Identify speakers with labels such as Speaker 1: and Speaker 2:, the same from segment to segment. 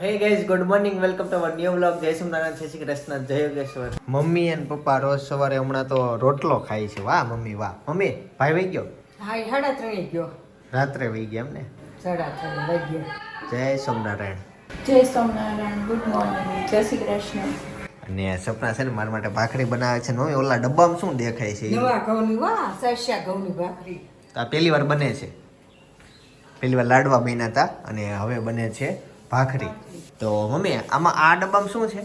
Speaker 1: Hey guys good morning welcome to our new vlog જય સોમનારાયણ જય શ્રી કૃષ્ણ જય યોગેશ્વર. મમ્મી અને પપ્પા રોજ સવારે હમણાં તો રોટલો ખાય છે. વાહ મમ્મી વાહ. મમ્મી ભાઈ વહી ગયો?
Speaker 2: હા એ સાડા ત્રણે ગયો.
Speaker 1: રાત્રે વહી ગયા એમ ને
Speaker 2: સાડા ત્રણે લઈ ગયો.
Speaker 1: જય સોમનારાયણ
Speaker 3: જય સોમનારાયણ ગુડ મોર્નિંગ જય શ્રી કૃષ્ણ.
Speaker 1: અને સપના છે ને મારા માટે ભાખરી બનાવે છે ને ઓલા ડબ્બામાં શું દેખાય છે?
Speaker 2: નવા ઘઉંની વાહ સરસ્યા ઘઉંની ભાખરી.
Speaker 1: તો આ પહેલી વાર બને છે. પહેલી વાર લાડવા બન્યા હતા અને હવે બને છે ભાખરી. તો મમ્મી આમાં આ ડબ્બામાં શું છે?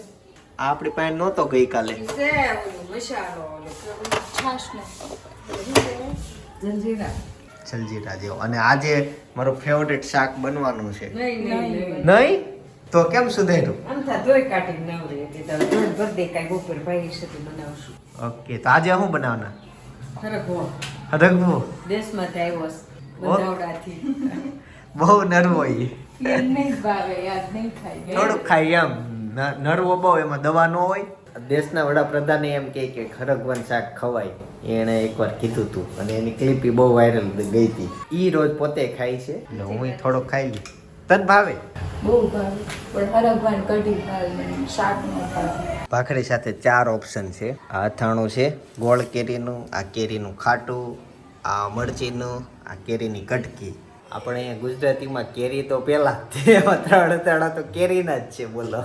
Speaker 1: આ આપણી પાસે નહોતો ગઈકાલે જલજીરા. જેવો. અને આજે મારું ફેવરેટ શાક બનવાનું છે.
Speaker 2: નહીં નહીં નહીં
Speaker 1: નહીં. તો કેમ સુધાર્યું? ઓકે તો આજે શું બનાવવાના? રગવું
Speaker 2: દેશમાંથી આવ્યો
Speaker 1: બહુ નરવો
Speaker 3: ખાય
Speaker 1: થોડુંક ખાઈ એમ. ન- નરવો બહુ એમાં દવા ન હોય. દેશના વડાપ્રધાને એમ કહે કે ખરગવન શાક ખવાય. એણે એકવાર કીધું હતું અને એની ક્લિપ બહુ વાયરલ ગઈ હતી. ઈ રોજ પોતે ખાય છે. એટલે હું થોડોક ખાઈ લઉં. તને ભાવે?
Speaker 3: બહુ ભાવે પણ હરગવાન કઢી ભાવે શાક ન ભાવે.
Speaker 1: ભાખરી સાથે ચાર ઓપ્શન છે. આ અથાણું છે ગોળ કેરીનું આ કેરીનું ખાટું આ મરચીનું આ કેરીની કટકી. આપણે ગુજરાતીમાં કેરી તો પહેલા જ ત્રણ ત્રણ તો કેરીના જ છે બોલો.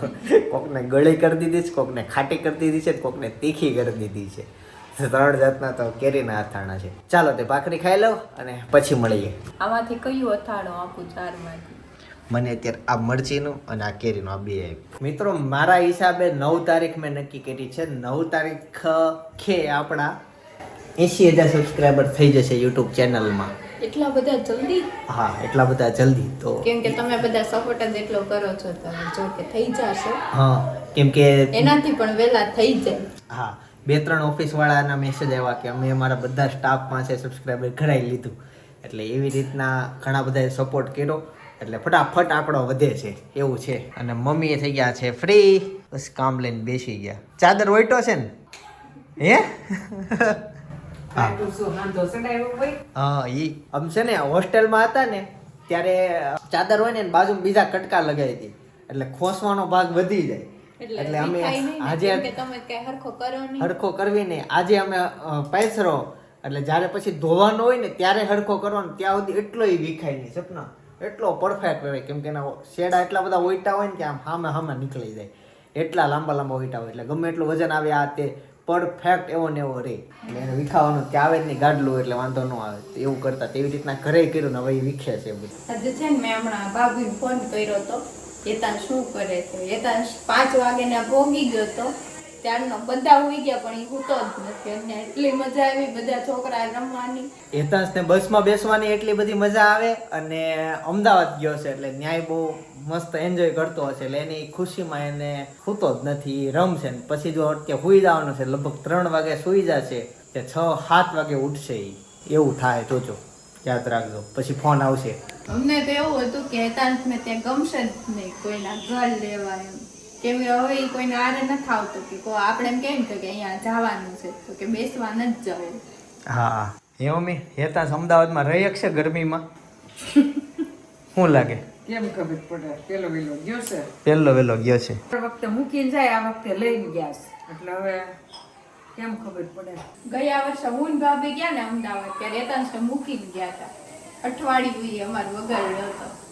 Speaker 1: કોકને ગળી કરી દીધી છે કોકને ખાટી કરી દીધી છે કોકને તીખી કરી દીધી છે. ત્રણ જાતના તો કેરીના અથાણા છે. ચાલો તે ભાખરી ખાઈ લો અને પછી મળીએ.
Speaker 3: આમાંથી કયું અથાણું આપું ચારમાંથી?
Speaker 1: મને અત્યારે આ મરચીનું અને આ કેરીનું આ બે મિત્રો મારા હિસાબે નવ તારીખ મેં નક્કી કરી છે. નવ તારીખ ખે આપણા એંશી હજાર સબસ્ક્રાઈબર થઈ જશે યુટ્યુબ ચેનલમાં
Speaker 3: એટલા બધા જલ્દી?
Speaker 1: હા એટલા બધા જલ્દી તો
Speaker 3: કેમ કે તમે બધા સપોર્ટ જ એટલો કરો છો તમે જો કે થઈ જશે.
Speaker 1: હા કેમ કે
Speaker 3: એનાથી પણ વેલા થઈ જાય.
Speaker 1: હા બે ત્રણ ઓફિસ વાળાના મેસેજ આવ્યા કે અમે અમારા બધા સ્ટાફ પાસે સબસ્ક્રાઈબર કરાવી લીધું. એટલે એવી રીતના ઘણા બધાએ સપોર્ટ કર્યો. એટલે ફટાફટ આંકડો વધે છે એવું છે. અને મમ્મીએ થઈ ગયા છે ફ્રી બસ કામ લઈને બેસી ગયા. ચાદર વોઈટો છે ને? હે? ઈ આમ છે ને હોસ્ટેલમાં હતા ને ત્યારે ચાદર હોય ને બાજુ બીજા કટકા લગાવી હતી. એટલે ખોસવાનો ભાગ વધી જાય. એટલે અમે આજે
Speaker 3: કેમ કે તમે કઈ હરખો કરો નહીં.
Speaker 1: કરવી ને આજે અમે પૈસરો પાયસરો એટલે જ્યારે પછી ધોવાનો હોય ને ત્યારે હરખો કરવાનો. ત્યાં સુધી એટલો વિખાય નહીં સપના. એટલો પરફેક્ટ રહે કેમ કે એના શેડા એટલા બધા ઓઈટા હોય ને કે આમ હામે હામે નીકળી જાય. એટલા લાંબા લાંબા ઓઈટા હોય. એટલે ગમે એટલું વજન આવે આ તે પરફેક્ટ એવો ને એવો રહે એટલે એને વિખાવાનું કે આવે જ નહીં, ગાડલું એટલે વાંધો ન આવે. એવું કરતા તેવી રીતના ઘરે કર્યું ને હવે એ વિખે છે બધું.
Speaker 3: આજે છે ને મેં હમણાં બાબુને ફોન કર્યો તો એતા શું કરે છે? યતાંશ પાંચ વાગે ને ભોગી ગયો તો ત્યારનો બધા હોઈ ગયા પણ એ હૂતો જ નથી. અને એટલી મજા આવી બધા છોકરા રમવાની.
Speaker 1: એતાંશને બસમાં બેસવાની એટલી બધી મજા આવે અને અમદાવાદ ગયો છે એટલે ન્યાય બહુ મસ્ત એન્જોય કરતો હશે. એટલે એની ખુશીમાં એને સૂતો જ નથી રમશે ને. પછી જો અત્યારે સુઈ જવાનો છે લગભગ ત્રણ વાગે સુઈ જશે કે છ સાત વાગે ઉઠશે એ એવું થાય જોજો. યાદ રાખજો. પછી ફોન આવશે.
Speaker 3: અમને તો એવું હતું કે હેતાંશને ત્યાં ગમશે જ નહીં કોઈના ઘર લેવા એમ. કેમ કે હવે એ કોઈને આરે નથી આવતું કે કો આપણે એમ કેમ કે અહીંયા જવાનું છે? તો કે બેસવા નથી જવું
Speaker 1: હા. એ મમ્મી હેતા અમદાવાદમાં રહી છે ગરમીમાં? શું લાગે?
Speaker 2: કેમ ખબર પડે? પેલો વેલો ગયો છે?
Speaker 1: પહેલો વહેલો ગયો છે.
Speaker 2: વખતે મૂકીને જાય આ વખતે લઈને ગયા છે. એટલે હવે કેમ ખબર પડે?
Speaker 3: ગયા વર્ષે હું ને ભાભી ગયા ને અમદાવાદ ત્યારે હેતા મૂકીને ગયા હતા. અઠવાડિયું અમારું અમાર વગર હતો.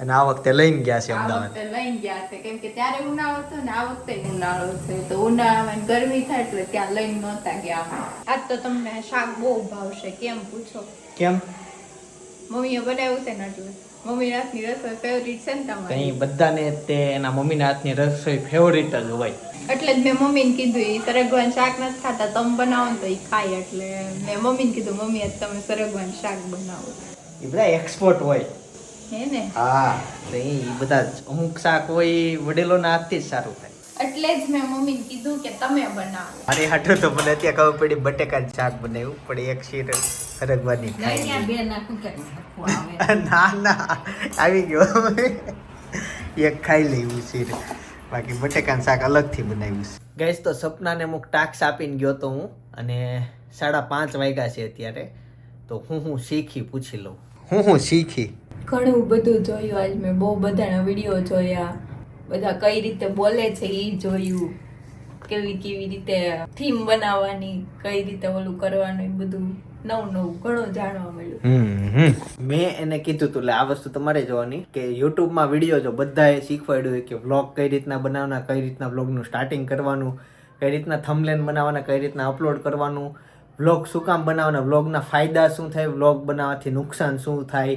Speaker 1: અને આ વખતે લઈને ગયા છે અમદાવાદ.
Speaker 3: લઈને ગયા છે. કેમ કે ત્યારે ઉનાળો હતો ને આ વખતે ઉનાળો છે. તો ઉનાળામાં ગરમી થાય એટલે ત્યાં લઈને નહોતા ગયા અમે. આજ તો તમને શાક બહુ ભાવશે. કેમ પૂછો?
Speaker 1: કેમ?
Speaker 3: મમ્મીએ બનાવ્યું છે ને એટલે મમ્મી હાથની રસોઈ ફેવરિટ છે ને તમારી?
Speaker 1: બધાને તે એના મમ્મીના હાથની રસોઈ ફેવરિટ જ હોય.
Speaker 3: એટલે જ મેં મમ્મીને કીધું એ સરગવાનું શાક નથી ખાતા તમે બનાવો ને તો એ ખાય. એટલે મેં મમ્મીને કીધું મમ્મી તમે સરગવાન શાક બનાવો.
Speaker 1: એ બધા એક્સપર્ટ હોય.
Speaker 3: હે ને?
Speaker 1: હા તો એ બધા જ અમુક શાક હોય વડીલોના હાથથી જ સારું થાય.
Speaker 3: એટલે જ મેં મમ્મીને કીધું કે તમે બનાવો.
Speaker 1: અરે હાટું તો મને અત્યારે ખબર પડી બટેકાનું શાક બનાવ્યું પણ એક શીર લીધી. ના ના આવી ગયો. એક ખાઈ લેવું શીર. બાકી બટેકાનું શાક અલગથી બનાવ્યું છે. તો સપનાને અમુક ટાક્સ આપીને ગયો તો હું અને સાડા પાંચ વાગ્યા છે અત્યારે તો હું હું શીખી પૂછી લઉં. હું હું શીખી?
Speaker 3: ઘણું બધું જોયું આજ મેં. બહુ બધાના વીડિયો જોયા. બધા કઈ રીતે બોલે છે એ જોયું. કેવી કેવી રીતે થીમ બનાવવાની, કઈ રીતે ઓલું કરવાનું, એ બધું નવું નવું ઘણું જાણવા મળ્યું.
Speaker 1: મેં એને કીધું તું એટલે આ વસ્તુ તમારે જોવાની કે યુટ્યુબમાં વીડિયો જો બધાએ શીખવાડ્યું કે વ્લોગ કઈ રીતના બનાવવાના, કઈ રીતના વ્લોગનું સ્ટાર્ટિંગ કરવાનું, કઈ રીતના થમલેન બનાવવાના, કઈ રીતના અપલોડ કરવાનું વ્લોગ શું કામ બનાવવાના વ્લોગના ફાયદા શું થાય વ્લોગ બનાવવાથી નુકસાન શું થાય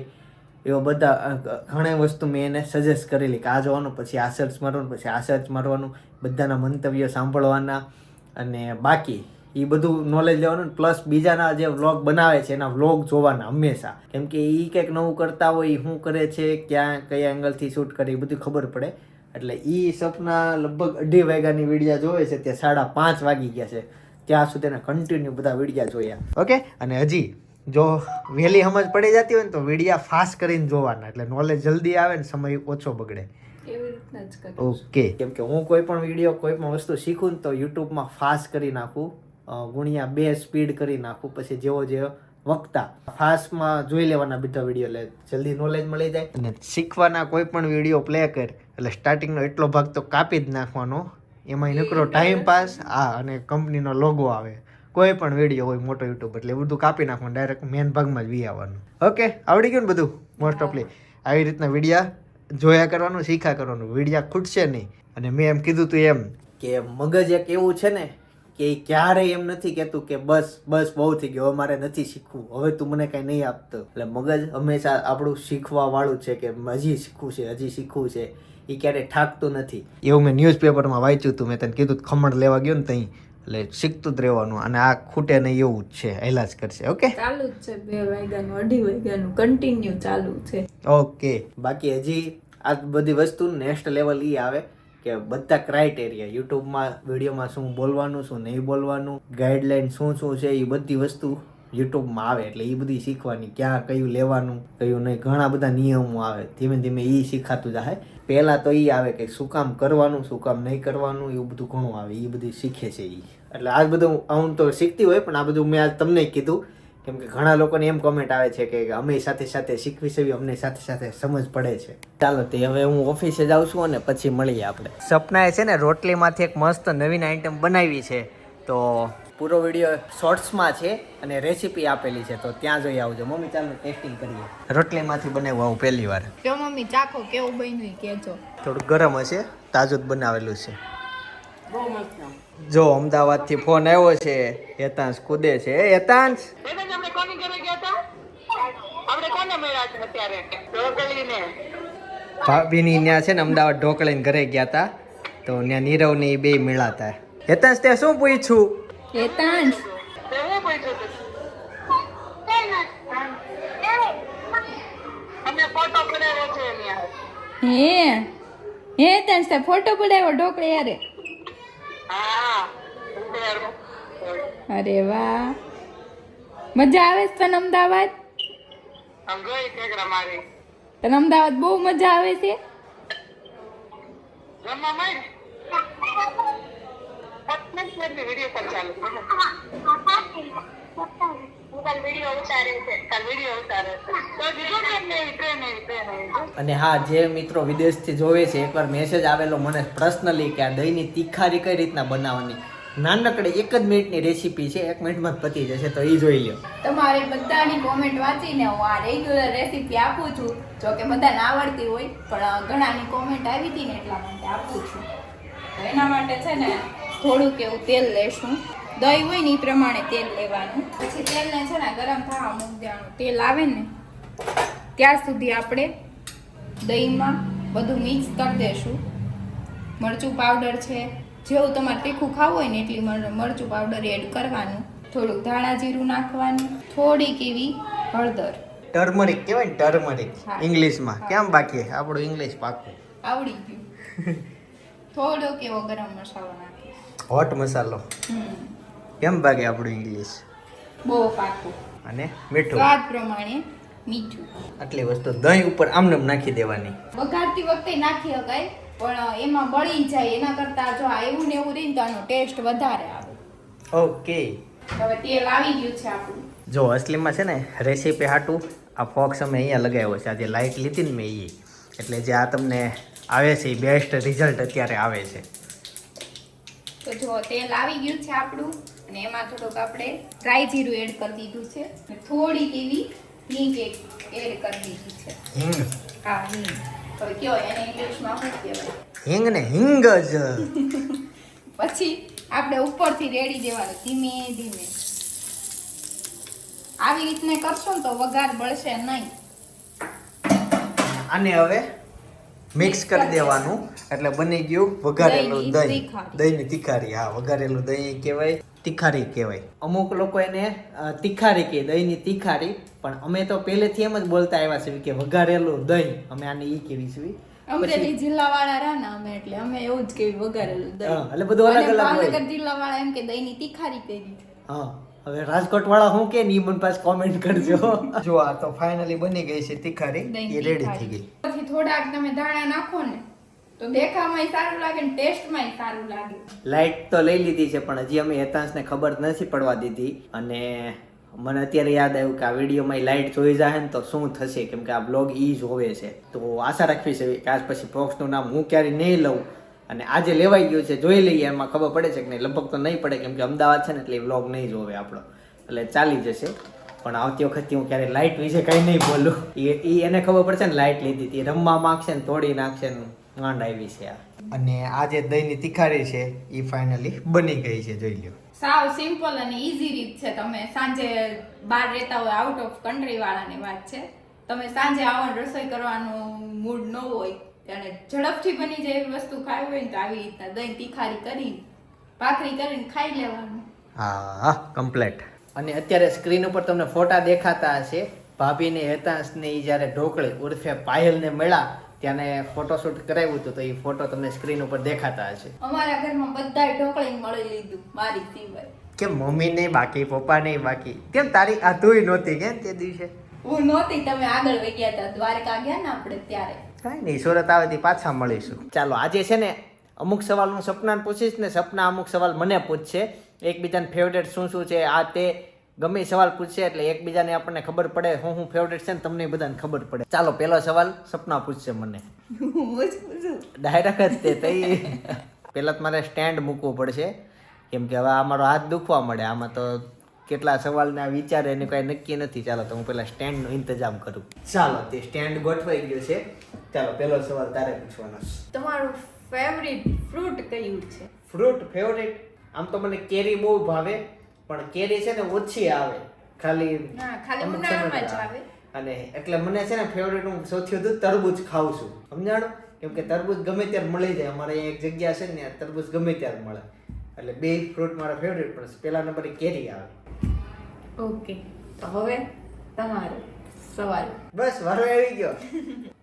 Speaker 1: એવા બધા ઘણી વસ્તુ મેં એને સજેસ્ટ કરેલી કે આ જોવાનું, પછી આ સર્ચ મારવાનું, પછી આ સર્ચ મારવાનું, બધાના મંતવ્યો સાંભળવાના અને બાકી એ બધું નોલેજ લેવાનું પ્લસ બીજાના જે વ્લોગ બનાવે છે, એના વ્લોગ જોવાના હંમેશા. કેમ કે એ કંઈક નવું કરતા હોય એ શું કરે છે, ક્યાં કયા એંગલથી શૂટ કરે એ બધું ખબર પડે. એટલે એ સપના લગભગ અઢી વાગ્યાની વિડીયા જોવે છે તે સાડા પાંચ વાગી ગયા છે. ત્યાં સુધી કન્ટિન્યુ બધા વિડીયા જોયા. ઓકે અને હજી જો વહેલી સમજ પડી જતી હોય ને તો વિડીયા ફાસ્ટ કરીને જોવાના એટલે નોલેજ જલ્દી આવે ને સમય ઓછો બગડે.
Speaker 3: એવી રીતના જ કરું
Speaker 1: ઓકે. કેમ કે હું કોઈ પણ વીડિયો કોઈ પણ વસ્તુ શીખું ને તો યુટ્યુબમાં ફાસ્ટ કરી નાખું ગુણ્યા બે સ્પીડ કરી નાખું પછી જેવો જે વક્તા. ફાસ્ટમાં જોઈ લેવાના બધા વીડિયો એટલે જલ્દી નોલેજ મળી જાય. અને શીખવાના કોઈ પણ વીડિયો પ્લે કર એટલે સ્ટાર્ટિંગનો એટલો ભાગ તો કાપી જ નાખવાનો. એમાં નકરો ટાઈમ પાસ આ અને કંપનીનો લોગો આવે. કોઈ પણ વીડિયો હોય મોટો યુટ્યુબ એટલે એ બધું કાપી નાખવાનું ડાયરેક્ટ મેન ભાગમાં જ વી આવવાનું. ઓકે આવડી ગયું ને બધું? મોસ્ટ ઓફલી આવી રીતના વિડીયા જોયા કરવાનું શીખા કરવાનું. વિડીયા ખૂટશે નહીં. અને મેં એમ કીધું તું એમ કે મગજ એક એવું છે ને કે ઈ ક્યારેય એમ નથી કહેતું કે બસ બસ બહુ થઈ ગયું હવે મારે નથી શીખવું હવે તું મને કાંઈ નહીં આપતો. એટલે મગજ હંમેશા આપણું શીખવા વાળું છે કે હજી શીખવું છે હજી શીખવું છે. એ ક્યારેય થાકતું નથી. એવું મેં ન્યૂઝપેપરમાં વાંચ્યું હતું મેં તને કીધું ખમણ લેવા ગયો ને ત્યાં એટલે શીખતું જ રહેવાનું અને આ ખૂટે નહીં એવું જ છે હેલા જ કરશે ઓકે?
Speaker 3: ચાલુ જ છે બે વાગ્યાનું અઢી વાગ્યાનું કન્ટિન્યુ ચાલુ છે.
Speaker 1: ઓકે. બાકી હજી આ બધી વસ્તુ નેક્સ્ટ લેવલ ઈ આવે કે બધા ક્રાઇટેરિયા યુટ્યુબમાં વિડીયોમાં શું બોલવાનું શું નહીં બોલવાનું ગાઈડલાઇન શું શું છે એ બધી વસ્તુ યુટ્યુબમાં આવે એટલે એ બધી શીખવાની, ક્યાં કયું લેવાનું, કયું નહીં, ઘણા બધા નિયમો આવે, ધીમે ધીમે એ શીખાતું જાય. પહેલાં તો એ આવે કે શું કામ કરવાનું, શું કામ નહીં કરવાનું, એવું બધું ઘણું આવે એ બધું શીખે છે એ એટલે આ બધું હું તો શીખતી હોય, પણ આ બધું મેં આજ તમને કીધું, કેમ કે ઘણા લોકોને એમ કોમેન્ટ આવે છે કે અમે સાથે સાથે શીખવી છે અમને સાથે સાથે સમજ પડે છે. ચાલો તે હવે હું ઓફિસે જાઉં છું અને પછી મળીએ આપણે. સપનાએ છે ને રોટલીમાંથી એક મસ્ત નવીન આઈટમ બનાવી છે, તો પૂરો વીડિયો શોર્ટ્સમાં છે અને રેસીપી આપેલી છે. તો ત્યાં જોઈ આવજો. મમ્મી ચાલો ટેસ્ટિંગ કરીએ. રોટલીમાંથી બનાવ્યું આવું પહેલી વાર.
Speaker 3: જો મમ્મી ચાખો કેવું બન્યું કેજો
Speaker 1: થોડું ગરમ હશે તાજું જ બનાવેલું છે. જો અમદાવાદથી ફોન આવ્યો છે હેતાંશ કુદે છે. એ હેતાંશ! ભાભીની ત્યાં છે ને અમદાવાદ ઢોકળીને ઘરે ગયા હતા. તો ત્યાં નીરવ ને બે મેળાતા હેતાંશ ત્યાં શું પૂછ્યું?
Speaker 3: હેતાંશ હે? હે હેતાંશ તે ફોટો પડાવ્યો ઢોકળે યારે અરે વાહ. મજા આવે છે તને અમદાવાદ? તને અમદાવાદ બહુ મજા આવે છે?
Speaker 1: અને હા જે મિત્રો વિદેશથી જોવે છે એકવાર મેસેજ આવેલો મને પર્સનલી કે આ દહીંની તીખારી કઈ રીતના બનાવવાની? નાનકડે એક જ મિનિટની રેસીપી છે એક મિનિટમાં જ પતી જશે તો એ જોઈ લ્યો.
Speaker 3: તમારે બધાની કોમેન્ટ વાંચીને હું આ રેગ્યુલર રેસીપી આપું છું. જો કે બધાને આવડતી હોય પણ ઘણાની કોમેન્ટ આવી હતી ને એટલા માટે આપું છું. એના માટે છે ને થોડુંક એવું તેલ લેશું. દહીં હોય ને એ પ્રમાણે તેલ લેવાનું. પછી તેલને છે ને ગરમ થવા મૂકી દેવાનું. તેલ આવે ને ત્યાં સુધી આપણે દહીંમાં બધું મિક્સ કરી દેશું. મરચું પાવડર છે જેવું તમારે તીખું ખાવું હોય ને એટલી મર- મરચું પાવડર એડ કરવાનું. થોડુંક ધાણા જીરું નાખવાનું. થોડીક એવી હળદર.
Speaker 1: ટર્મરિક કહેવાય ને ટર્મરિક? ઇંગ્લિશમાં. કેમ બાકી? આપણું ઇંગ્લિશ પાકું
Speaker 3: આવડી ગયું. થોડોક એવો ગરમ મસાલો
Speaker 1: હોટ મસાલો કેમ ભાગે આપણું ઇંગ્લિશ
Speaker 3: બહુ પાકું
Speaker 1: અને મીઠું?
Speaker 3: સ્વાદ પ્રમાણે મીઠું.
Speaker 1: આટલી વસ્તુ દહીં ઉપર આમને નાખી દેવાની.
Speaker 3: વઘારતી વખતે નાખી શકાય પણ એમાં બળી જાય એના કરતાં જો આ એવું ને એવું રહીને તો આનો ટેસ્ટ વધારે આવે.
Speaker 1: ઓકે
Speaker 3: હવે તેલ આવી ગયું છે આપણું.
Speaker 1: જો અસલીમાં છે ને રેસીપી હાટું આ ફોક્સ અમે અહીંયા લગાવ્યો છે. આજે લાઇટ લીધી ને મેં એ એટલે જે આ તમને આવે છે એ બેસ્ટ રિઝલ્ટ અત્યારે આવે છે.
Speaker 3: તો જો તેલ આવી ગયું છે આપણું અને એમાં થોડુંક આપણે ડ્રાય જીરું એડ કરી દીધું છે. થોડી એવી હિંગ એડ કરી દીધી છે.
Speaker 1: હિંગ?
Speaker 3: હા હિંગ. હવે કયો એને ઇંગ્લિશમાં શું કહેવાય?
Speaker 1: હિંગ ને હિંગ જ.
Speaker 3: પછી આપણે ઉપરથી રેડી દેવાનું ધીમે ધીમે. આવી રીતને કરશો ને તો વઘાર બળશે નહીં.
Speaker 1: અને હવે મિક્સ કરી દેવાનું. એટલે બની ગયું વઘારેલું દહીં. દહીંની તીખારી હા વઘારેલું દહીં કહેવાય તિખારી કહેવાય. અમુક લોકો એને તિખારી કહે દહીંની તિખારી. પણ અમે તો પહેલેથી એમ જ બોલતા આવ્યા છીએ કે વઘારેલું દહીં. અમે આને ઈ કેવી છીએ?
Speaker 3: અમરેલી જિલ્લા વાળા રાના અમે એટલે અમે એવું જ કેવી વઘારેલું દહીં.
Speaker 1: એટલે બધું અલગ અલગ.
Speaker 3: જિલ્લા વાળા એમ કે દહીંની તિખારી કરી
Speaker 1: હા. હવે રાજકોટ વાળા હું કે ની મને પાસ કોમેન્ટ કરજો. જો આ તો ફાઇનલી બની ગઈ છે તીખારી. એ રેડી થઈ ગઈ.
Speaker 3: પછી થોડાક તમે ધાણા નાખો ને તો દેખામાંય સારું લાગે ને ટેસ્ટમાંય સારું લાગે.
Speaker 1: લાઇટ તો લઈ લીધી છે પણ હજી અમે હેતાંશને ખબર નથી પડવા દીધી. અને મને અત્યારે યાદ આવ્યું કે આ વિડીયોમાં લાઇટ જોઈ જાય ને તો શું થશે? કેમ કે આ બ્લોગ ઈ જ હોવે છે. તો આશા રાખવી છે કે આજ પછી બોક્સનું નામ હું ક્યારેય નહીં લઉં. અને આજે લેવાઈ ગયું છે જોઈ લઈએ એમાં ખબર પડે છે કે નહીં? લગભગ તો નહીં પડે કેમ કે અમદાવાદ છે ને એટલે વ્લોગ નહીં જોવે આપણો. એટલે ચાલી જશે. પણ આવતી વખતે હું ક્યારે લાઇટ વિશે કંઈ નહીં બોલું. એ ઈ એને ખબર પડશે ને લાઇટ લીધી હતી. રમવા માંગશે ને તોડી નાખશે ને માંડ આવી છે આ. અને આ જે દહીંની તિખારી છે એ ફાઇનલી બની ગઈ છે જોઈ લ્યો.
Speaker 3: સાવ સિમ્પલ અને ઈઝી રીત છે. તમે સાંજે બહાર રહેતા હોય આઉટ ઓફ કન્ટ્રી વાળાની વાત છે. તમે સાંજે આવો રસોઈ કરવાનું મૂડ ન હોય. અને ઝડપથી બની જાય એવી વસ્તુ ખાવી હોય ને તો આવી રીતના દહીં તીખારી કરી ભાખરી કરીને ખાઈ લેવાનું.
Speaker 1: હા કમ્પ્લેટ અને અત્યારે સ્ક્રીન ઉપર તમને ફોટા દેખાતા હશે. ભાભીને હેતાંશને એ જ્યારે ઢોકળી ઉર્ફે પાયલને મળ્યા ત્યાંને ફોટોશૂટ કરાવ્યું હતું તો એ ફોટો તમને સ્ક્રીન ઉપર દેખાતા હશે.
Speaker 3: અમારા ઘરમાં બધાય ઢોકળી મળી લીધું મારી સિવાય.
Speaker 1: કે મમ્મી નહીં બાકી પપ્પા નહીં બાકી. કેમ તારી આ તુંય નહોતી કેમ તે દિવસે?
Speaker 3: હું નહોતી તમે આગળ વહી ગયા હતા દ્વારકા ગયા ને આપણે ત્યારે.
Speaker 1: કાંઈ નહીં સુરત આવેથી પાછા મળીશું. ચાલો, આજે છે ને અમુક સવાલ હું સપનાને પૂછીશ ને સપના અમુક સવાલ મને પૂછશે. એકબીજાને ફેવરેટ શું શું છે, આ તે ગમે સવાલ પૂછશે એટલે એકબીજાને આપણને ખબર પડે હું હું ફેવરેટ છે ને તમને બધાને ખબર પડે. ચાલો, પહેલો સવાલ સપના પૂછશે મને. ડાયરેક્ટ જ તે તઈ. પહેલાં તો મારે સ્ટેન્ડ મૂકવું પડશે. કેમ કે હવે આ મારો હાથ દુખવા મળે, આમાં તો કેટલા સવાલના વિચાર એને કાંઈ નક્કી નથી. ચાલો તો હું પહેલાં સ્ટેન્ડનો ઇંતજામ કરું. ચાલો તે સ્ટેન્ડ ગોઠવાઈ ગયો છે. ચાલો પહેલો સવાલ તારે પૂછવાનો છે.
Speaker 3: તમારું ફેવરિટ ફ્રૂટ કયું છે?
Speaker 1: ફ્રૂટ ફેવરેટ આમ તો મને કેરી બહુ ભાવે પણ કેરી છે ને ઓછી આવે. ખાલી
Speaker 3: ખાલી ઉનાળામાં જ આવે.
Speaker 1: અને એટલે મને છે ને ફેવરેટ હું સૌથી વધુ તરબૂચ ખાઉં છું. સમજાણો? કેમ કે તરબૂચ ગમે ત્યારે મળી જાય. અમારે અહીંયા એક જગ્યા છે ને તરબૂચ ગમે ત્યારે મળે. એટલે બે ફ્રૂટ મારા ફેવરેટ પણ પહેલા નંબરે કેરી આવે.
Speaker 3: ઓકે તો હવે તમારો સવાલ.
Speaker 1: બસ વારો આવી ગયો.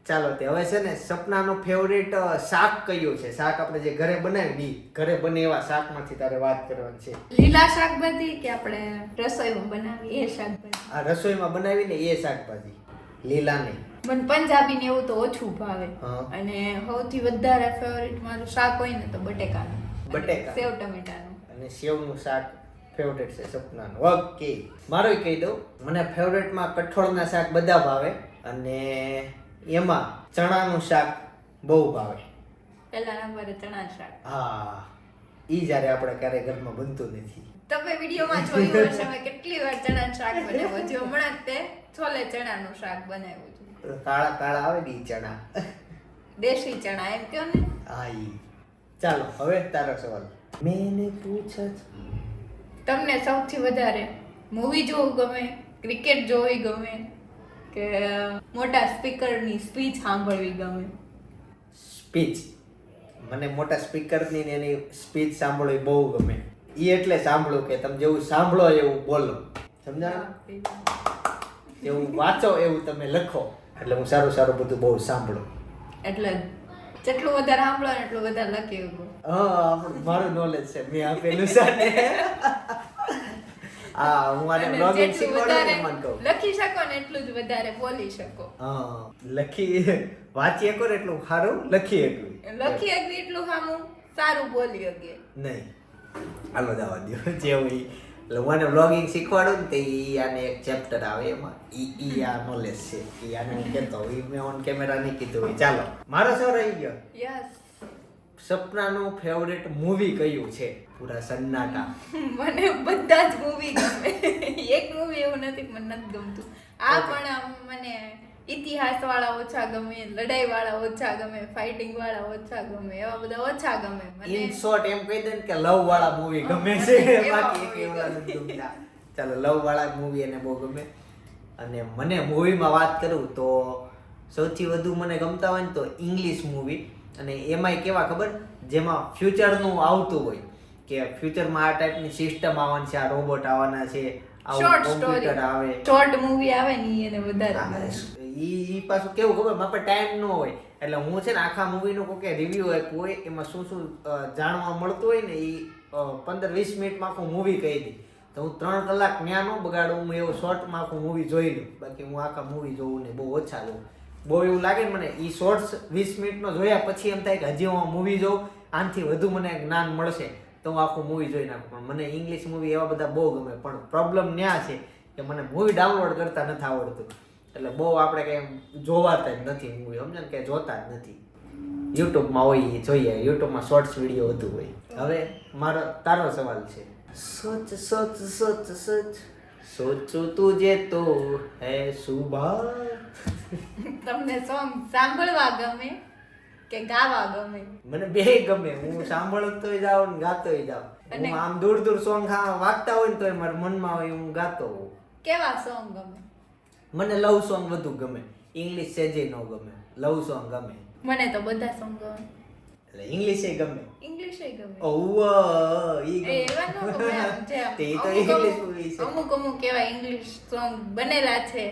Speaker 1: ચાલો તે હવે છે ને સપનાનું ફેવરેટ શાક કયું છે? શાક આપણે જે ઘરે બનાવી ઘરે બને એવા શાકમાંથી તારે વાત કરવાની છે.
Speaker 3: લીલા શાકભાજી કે આપણે રસોઈમાં બનાવી એ શાકભાજી.
Speaker 1: આ રસોઈમાં બનાવીને એ શાકભાજી. લીલા નહીં
Speaker 3: મને પંજાબી ને એવું તો ઓછું ભાવે. અને સૌથી વધારે ફેવરિટ મારું શાક હોય ને તો બટેકાનું.
Speaker 1: બટેકા.
Speaker 3: સેવ ટમેટાનું.
Speaker 1: અને સેવનું શાક. ફેવરેટ છે સપનાનો. ઓકે મારો કહી દઉં મને ફેવરેટમાં કઠોળના શાક બધા ભાવે અને એમાં ચણાનું શાક બહુ ભાવે.
Speaker 3: પહેલા નંબરે ચણા શાક.
Speaker 1: હા. ઈ જ્યારે આપણે ક્યારેય ઘરમાં બનતું નથી.
Speaker 3: તમે વિડીયોમાં જોયું હશે મેં કેટલી વાર ચણાનું શાક બનાવ્યું છે હમણાં તે છોલે ચણાનું શાક બનાવ્યું છે
Speaker 1: કાળા કાળા આવે ને ચણા.
Speaker 3: દેશી ચણા એમ કહો ને.
Speaker 1: હા ઈ. ચાલો હવે તારો સવાલ. મેને પૂછા
Speaker 3: તમને સૌથી વધારે મૂવી જોવું ગમે ક્રિકેટ જોવી ગમે કે મોટા સ્પીકરની સ્પીચ સાંભળવી ગમે?
Speaker 1: સ્પીચ મને મોટા સ્પીકરની ને એની સ્પીચ સાંભળવી બહુ ગમે. એ એટલે સાંભળો કે તમે જેવું સાંભળો એવું બોલો. સમજા જેવું વાંચો એવું તમે લખો. એટલે હું સારું સારું બધું બહુ સાંભળું.
Speaker 3: એટલે જેટલું વધારે સાંભળો ને એટલું વધારે લખી શકો
Speaker 1: હા મારું નોલેજ છે. મેં આપેલું છે ને હા હું આને બ્લોગિંગ શીખવાડું ને
Speaker 3: વધારે
Speaker 1: કહું.
Speaker 3: લખી શકો ને એટલું જ વધારે બોલી શકો.
Speaker 1: હા લખી વાંચી શકો ને એટલું સારું લખી શકું.
Speaker 3: લખી શકીએ એટલું સામું સારું બોલી શકીએ
Speaker 1: નહીં. હાલો જવા દો ઈ. એટલે મને બ્લોગિંગ શીખવાડું ને તો ઈ આને એક ચેપ્ટર આવે એમાં. ઈ ઈ આ નોલેજ છે. ઈ આને હું કહેતો. ઈ મેં ઓન કેમેરા નહીં કીધું હોય. ચાલો મારો સર રહી ગયો.
Speaker 3: યસ
Speaker 1: સપનાનું ફેવરેટ મૂવી કયું છે? પૂરા સન્નાટા.
Speaker 3: મને બધા જ મૂવી ગમે. એક મૂવી એવું નથી મને નથી ગમતું. આ પણ મને ઇતિહાસ વાળા ઓછા ગમે લડાઈ વાળા ઓછા ગમે ફાઇટિંગ વાળા ઓછા ગમે એવા બધા ઓછા ગમે મને.
Speaker 1: ઇન શોર્ટ એમ કહી દે કે લવ વાળા મૂવી ગમે છે. બાકી એક એવા નથી ગમતા. ચાલો લવ વાળા મૂવી એને બહુ ગમે. અને મને મૂવીમાં વાત કરું તો સૌથી વધુ મને ગમતા હોય ને તો ઇંગ્લિશ મૂવી અને એમાંય કેવા ખબર? જેમાં ફ્યુચરનું આવતું હોય. કે ફ્યુચરમાં આ ટાઈપની સિસ્ટમ આવવાની છે આ રોબોટ આવવાના છે આવું કોમ્પ્યુટર આવે.
Speaker 3: શોર્ટ મૂવી આવે ને એને વધારે.
Speaker 1: ઈ પાછું કેવું ખબર? મારા પાસે ટાઈમ ન હોય. એટલે હું છે ને આખા મૂવીનું કોઈ રિવ્યુ હોય કોઈ એમાં શું શું જાણવા મળતું હોય ને એ પંદર વીસ મિનિટમાં આખું મૂવી કહી દી. તો હું ત્રણ કલાક ત્યાં ન બગાડું, હું એવું શોર્ટમાં આખું મૂવી જોઈ લઉં. બાકી હું આખા મૂવી જોઉં ને બહુ ઓછા જોઉં. બહુ એવું લાગે ને મને એ શોર્ટ્સ વીસ મિનિટનો જોયા પછી એમ થાય કે હજી હું મૂવી જોઉં, આનાથી વધુ મને જ્ઞાન મળશે તો હું આખું મૂવી જોઈ નાખું. પણ મને ઇંગ્લિશ મૂવી એવા બધા બહુ ગમે. પણ પ્રોબ્લેમ ન્યા છે કે મને મૂવી ડાઉનલોડ કરતા નથી આવડતું. એટલે બહુ આપણે કંઈ જોવાતા જ નથી મૂવી સમજે ને? કે જોતા જ નથી. યુટ્યુબમાં હોય એ જોઈએ. યુટ્યુબમાં શોર્ટ્સ વીડિયો વધુ હોય. હવે મારો તારો સવાલ છે. સોચ સોચ સોચ સોચ. સોચું તુજે તો હે સુભા
Speaker 3: તમને સોંગ સાંભળવા ગમે કે ગાવા ગમે?
Speaker 1: મને બે ગમે. હું સાંભળતોય જાઉં ને ગાતોય જાઉં. હું આમ દૂર દૂર સોંગ વાગતા હોય ને તોય મારા મનમાં હોય હું ગાતો હોઉં.
Speaker 3: કેવા સોંગ ગમે?
Speaker 1: મને લવ સોંગ વધુ ગમે. ઇંગ્લિશ સેજે ન ગમે. લવ સોંગ ગમે.
Speaker 3: મને તો બધા સોંગ ગમે.
Speaker 1: એટલે ઇંગ્લિશ એ ગમે.
Speaker 3: ઇંગ્લિશ ગમે.
Speaker 1: ઓવ ઈ
Speaker 3: એ ગમે જે આમ
Speaker 1: તે તો ઇંગ્લિશ મૂવી છે.
Speaker 3: અમુક અમુક એવા ઇંગ્લિશ સોંગ બનેલા છે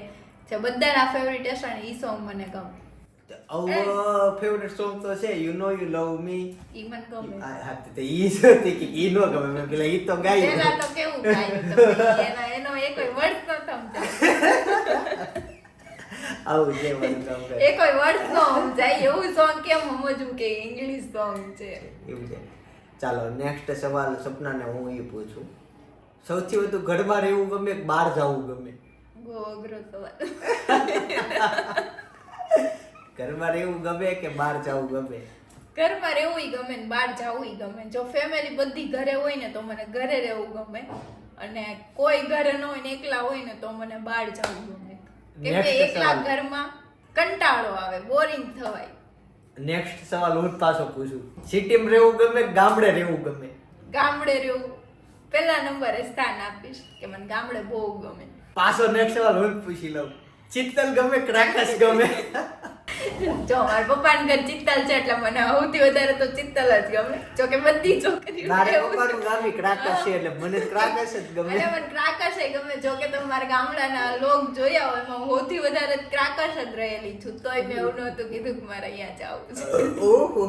Speaker 3: જે બધાના ફેવરિટ હશે ને ઈ સોંગ મને ગમે.
Speaker 1: ઓવ ફેવરેટ સોંગ તો છે you know you love me
Speaker 3: ઈ મને ગમે.
Speaker 1: હા તે ઈ છે તે કે ઈ નો ગમે. મેં પેલા ઈ તો ગાયું.
Speaker 3: એના તો કેવું ગાયું એના એનો એનો એક વર્ડ ન સમજાય
Speaker 1: આવું છે મને ગમે
Speaker 3: એ કોઈ વર્ડ ન સમજાય એવું સોંગ કેમ સમજવું કે ઇંગ્લિશ સોંગ છે?
Speaker 1: એવું છે. ચાલો નેક્સ્ટ સવાલ સપનાને હું એ પૂછું. સૌથી વધુ ઘરમાં રહેવું ગમે કે બહાર જવું ગમે?
Speaker 3: અઘરો સવાલ.
Speaker 1: ઘરમાં રહેવું ગમે કે બહાર જવું ગમે?
Speaker 3: ઘરમાં રહેવું ગમે ને બહાર જવું ગમે. જો ફેમિલી બધી ઘરે હોય ને તો મને ઘરે રહેવું ગમે. અને કોઈ ઘરે ન હોય ને એકલા હોય ને તો મને બહાર જવું ગમે. કેમ કે એકલા ઘરમાં કંટાળો આવે બોરિંગ થવાય.
Speaker 1: નેક્સ્ટ સવાલ હું પાછો પૂછું. સિટીમાં રહેવું ગમે ગામડે રહેવું ગમે?
Speaker 3: ગામડે રહેવું. પહેલા નંબરે સ્થાન આપીશ કે મને ગામડે બહુ ગમે.
Speaker 1: પાછો નેક્સ્ટ સવાલ હું પૂછી લઉં. ચિત્તલ ગમે કે રાકાશ ગમે?
Speaker 3: જો મારા પપ્પાને ઘર ચિત્તલ છે એટલે મને સૌથી વધારે તો ચિત્તલ જ ગમે. જો કે બધી છોકરીઓ
Speaker 1: મારે પપ્પાનું ગામ ક્રાકસ છે એટલે મને ક્રાકસ જ ગમે.
Speaker 3: અને મને ક્રાકસ એ ગમે. જો કે તમે મારા ગામડાના લોક જોયા હોય એમાં સૌથી વધારે ક્રાકસ જ રહેલી છું. તોય મેં એવું નહોતું કીધું કે મારે અહીંયા જવું છે.
Speaker 1: ઓહો.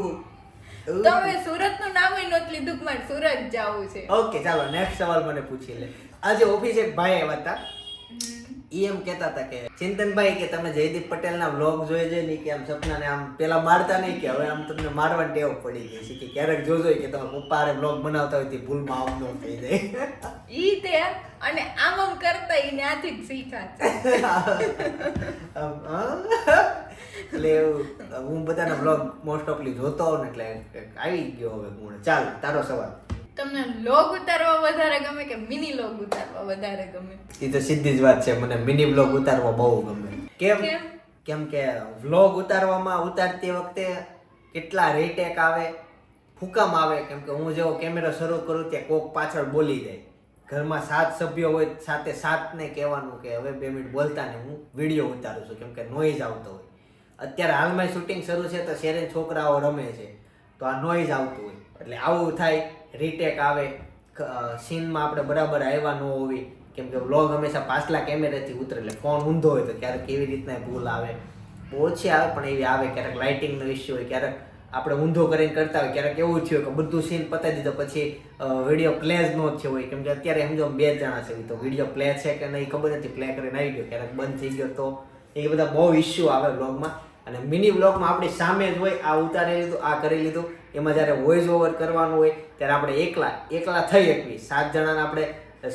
Speaker 3: તો મેં સુરતનું નામ નહોતું લીધું કે મારે સુરત જવું છે.
Speaker 1: ઓકે ચાલો નેક્સ્ટ સવાલ મને પૂછી લે. આજે ઓફિસે એક ભાઈ આવ્યા હતા. એમ કહેતા હતા કે ચિંતનભાઈ કે તમે જયદીપ પટેલના વ્લોગ જોઈ છે નહીં કે આમ સપનાને આમ પેલા મારતા નહીં કે હવે આમ તમને મારવાની ટેવ પડી ગઈ છે કે ક્યારેક જોજો કે તમે પપ્પા અરે વ્લોગ બનાવતા હોય તે ભૂલમાં આમ ન થઈ જાય.
Speaker 3: ઈ તે અને આમ આમ કરતા ઈ ત્યાંથી જ
Speaker 1: હા? એટલે હું બધાના બ્લોગ મોસ્ટ ઓફલી જોતો હોઉં ને એટલે આવી ગયો હવે ગુણ ચાલ તારો સવાલ.
Speaker 3: તમને લોગ ઉતારવા વધારે ગમે કે મિની લોગ ઉતારવા વધારે ગમે?
Speaker 1: એ તો સીધી જ વાત છે મને મિની વ્લોગ ઉતારવા બહુ ગમે. કેમ?
Speaker 3: કેમ?
Speaker 1: કે વ્લોગ ઉતારવામાં ઉતારતી વખતે કેટલા રેટેક આવે હુકમ આવે. કેમ કે હું જેવો કેમેરો શરૂ કરું ત્યાં કોક પાછળ બોલી જાય. ઘરમાં સાત સભ્યો હોય સાથે સાતને કહેવાનું કે હવે બે મિનિટ બોલતા ને હું વીડિયો ઉતારું છું. કેમ કે નોઈઝ આવતો હોય. અત્યારે હાલમાં શૂટિંગ શરૂ છે તો શેરે છોકરાઓ રમે છે. તો આ નોઈઝ આવતું હોય. એટલે આવું થાય. રીટેક આવે સીનમાં આપણે બરાબર આવ્યા ન હોવી. કેમ કે વ્લોગ હંમેશા પાછલા કેમેરાથી ઉતરે, એટલે ફોન ઊંધો હોય તો ક્યારેક કેવી રીતના ભૂલ આવે. બહુ ઓછી આવે, પણ એવી આવે, ક્યારેક લાઇટિંગનો ઇસ્યુ હોય, ક્યારેક આપણે ઊંધો કરીને કરતા હોય, ક્યારેક એવું થયું કે બધું સીન પતાવી દીધો, પછી વીડિયો પ્લે જ ન થયો હોય. કેમ કે અત્યારે સમજો બે જણા છે તો વીડિયો પ્લે છે કે નહીં ખબર નથી પ્લે કરીને આવી ગયો, ક્યારેક બંધ થઈ ગયો તો. એ બધા બહુ ઇસ્યુ આવે વ્લોગમાં અને મિની વ્લોગમાં આપણી સામે જ હોય, આ ઉતારી લીધું, આ કરી લીધું. એમાં જ્યારે વોઇસ ઓવર કરવાનું હોય ત્યારે આપણે એકલા એકલા થઈ શકવી સાત જણાને આપણે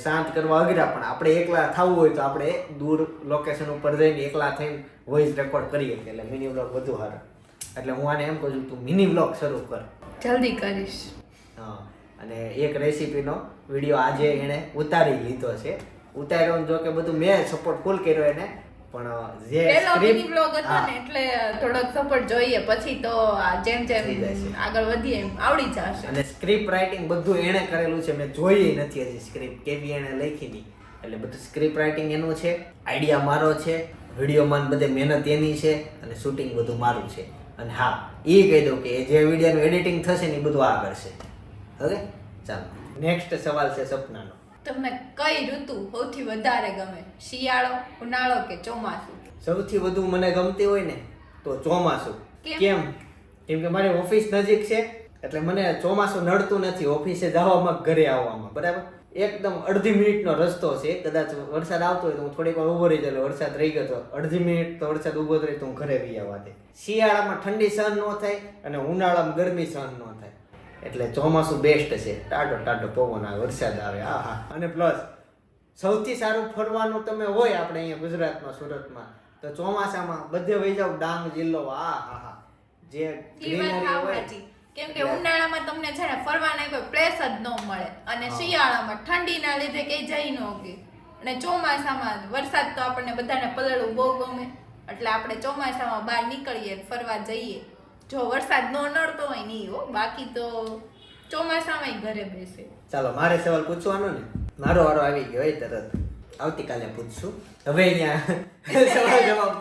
Speaker 1: શાંત કરવા અઘરા પણ આપણે એકલા થવું હોય તો આપણે દૂર લોકેશન ઉપર જઈને એકલા થઈને વોઇસ રેકોર્ડ કરીએ એટલે મિની વ્લોગ વધુ સારો. એટલે હું આને એમ કહું છું તું મિની વ્લોગ શરૂ કર.
Speaker 3: જલ્દી કરીશ.
Speaker 1: હા અને એક રેસીપીનો વીડિયો આજે એણે ઉતારી લીધો છે. ઉતાર્યો જો કે બધું મેં સપોર્ટ ફૂલ કર્યો એને. પણ જે
Speaker 3: સ્ક્રિપ્ટ બ્લોગ હતો ને એટલે થોડોક સપોર્ટ જોઈએ. પછી તો જેમ જેમ. આગળ વધીએ એમ આવડી જશે.
Speaker 1: અને સ્ક્રિપ્ટ રાઇટિંગ બધું એણે કરેલું છે. મેં જોઈ નથી હજી સ્ક્રિપ્ટ કેવી એણે લખી એટલે બધું સ્ક્રિપ્ટ રાઇટિંગ એનું છે. આઈડિયા મારો છે. વિડીયોમાં બધે મહેનત એની છે. અને શૂટિંગ બધું મારું છે. અને હા એ કહી દઉં કે જે વિડીયોનું એડિટિંગ થશે ને એ બધું આ કરશે ઓકે? ચાલો. નેક્સ્ટ સવાલ છે સપનાનો.
Speaker 3: તમને કઈ ઋતુ સૌથી વધારે ગમે? શિયાળો ઉનાળો કે ચોમાસું?
Speaker 1: સૌથી વધુ મને ગમતી હોય ને તો ચોમાસું.
Speaker 3: કેમ?
Speaker 1: કેમ? કે મારી ઓફિસ નજીક છે એટલે મને ચોમાસું નડતું નથી ઓફિસે જવામાં ઘરે આવવામાં બરાબર? એકદમ અડધી મિનિટનો રસ્તો છે કદાચ વરસાદ આવતો હોય તો હું થોડીક વાર ઊભો રહી જાય વરસાદ રહી ગયો તો અડધી મિનિટ તો વરસાદ ઊભો રહી તો હું ઘરે રહી આવવા દે. શિયાળામાં ઠંડી સહન ન થાય અને ઉનાળામાં ગરમી સહન ન થાય. એટલે ચોમાસું બેસ્ટ છે. ટાઢો ટાઢો પવન આવે વરસાદ આવે આ હા અને પ્લસ સૌથી સારું ફરવાનું તમે હોય આપણે અહીંયા ગુજરાતમાં સુરતમાં તો ચોમાસામાં બધે વહી જાવ ડાંગ જિલ્લો આ હા હા જે.
Speaker 3: કેમ કે ઉનાળામાં તમને છે ને ફરવાના કોઈ પ્લેસ જ ન મળે. અને શિયાળામાં ઠંડીના લીધે કઈ જઈ ન કે અને ચોમાસામાં વરસાદ તો આપણને બધાને પલળવું બહુ ગમે. એટલે આપણે ચોમાસામાં બહાર નીકળીએ ફરવા જઈએ. જો વરસાદ નો નડતો હોય નહીં હો બાકી તો ચોમાસામાં ઘરે બેસે.
Speaker 1: ચાલો મારે સવાલ પૂછવાનો ને? મારો વારો આવી ગયો હોય તરત. આવતીકાલે પૂછશું. હવે અહીંયા સવાલ જવાબ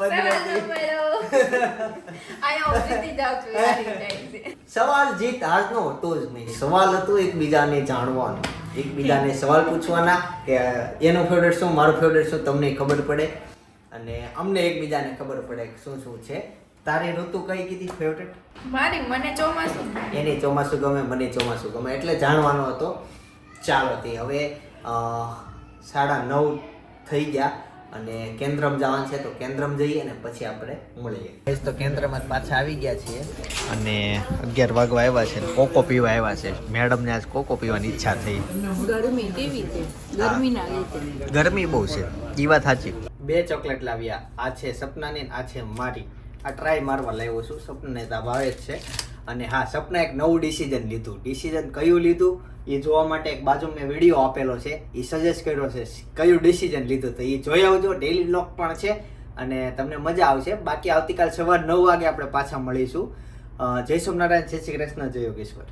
Speaker 3: છે
Speaker 1: સવાલ જીત આજનો હતો જ નહીં. સવાલ હતો એકબીજાને જાણવાનો. એકબીજાને સવાલ પૂછવાના કે એનો ફેવરેટ શું મારો ફેવરેટ શું તમને ખબર પડે? અને અમને એકબીજાને ખબર પડે કે શું શું છે. તારી ઋતુ કઈ કીધી ફેવરેટ
Speaker 3: મારી મને ચોમાસું.
Speaker 1: એને ચોમાસું ગમે મને ચોમાસું ગમે. એટલે જાણવાનો હતો ચાલો તે હવે સાડા નવ થઈ ગયા અને કેન્દ્રમ જવાનું છે તો કેન્દ્રમ જઈએ અને પછી આપણે મળીએ. તો કેન્દ્રમાં પાછા આવી ગયા છીએ અને અગિયાર વાગવા આવ્યા છે કોકો પીવા આવ્યા છે. મેડમને આજ કોકો પીવાની ઈચ્છા થઈ.
Speaker 2: ગરમી કેવી છે? ગરમી ના
Speaker 1: ગરમી બહુ છે. એ વાત સાચી. બે ચોકલેટ લાવ્યા. આ છે સપનાની આ છે મારી. આ ટ્રાય મારવા લાવ્યો છું. સપનાને તો આ ભાવે જ છે. અને હા, સપના એક નવું ડિસિઝન લીધું. ડિસિઝન કયું લીધું? એ જોવા માટે એક બાજુ મેં વીડિયો આપેલો છે. એ સજેસ્ટ કર્યો છે. કયું ડિસિઝન લીધું તો એ જોઈ આવજો. ડેલી બ્લોગ પણ છે અને તમને મજા આવશે. બાકી આવતીકાલ સવાર નવ વાગે આપણે પાછા મળીશું. જય સોમનારાયણ, જય શ્રી કૃષ્ણ, જય યોગેશ્વર.